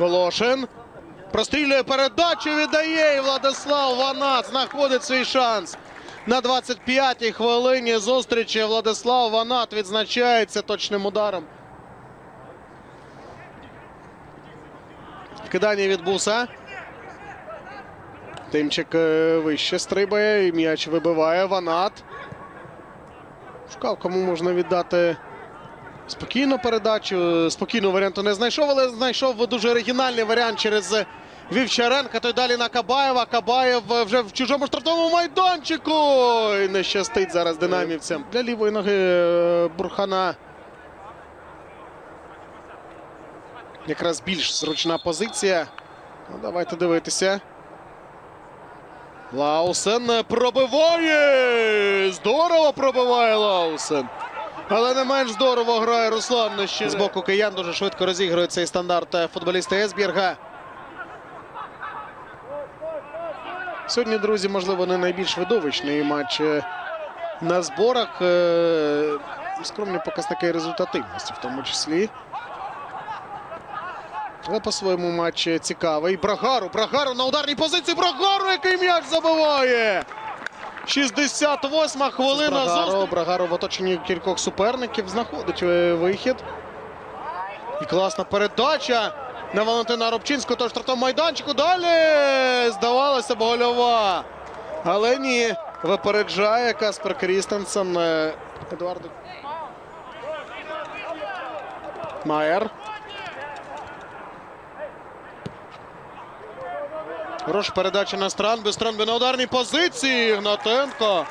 Волошин. Прострілює передачу, віддає і Владислав Ванат знаходить свій шанс. На 25-й хвилині зустрічі Владислав Ванат відзначається точним ударом. Кидання від буса. Тимчик е, вище стрибає і м'яч вибиває Ванат. Шукав, кому можна віддати спокійну передачу. Спокійного варіанту не знайшов, але знайшов дуже оригінальний варіант через Вівчаренка. Той далі на Кабаєва. Кабаєв вже в чужому штрафному майданчику. І не щастить зараз динамівцям. Для лівої ноги е, Бурхана. Якраз більш зручна позиція. Ну, давайте дивитися. Лаусен пробиває! Здорово пробиває Лаусен. Але не менш здорово грає Руслан Нещире. З боку киян дуже швидко розігрує цей стандарт е, футболіста Есбірга. Сьогодні, друзі, можливо, не найбільш видовищний матч е, на зборах. Е, Скромні показники результативності, в тому числі. Але по-своєму матч цікавий. Брагару, Брагару на ударній позиції. Брагару, який м'яч забиває. 68 хвилина Брагаро. Брагару в оточенні кількох суперників знаходить е, вихід. І класна передача на Валентина Робчинського. Тож штрафному майданчику. Далі здавалося б гольова. Але ні. Випереджає Каспер Крістенсен. е, Едуарду. Майер. Хороша передача на Странби. Странби на ударній позиції. Гнатенко.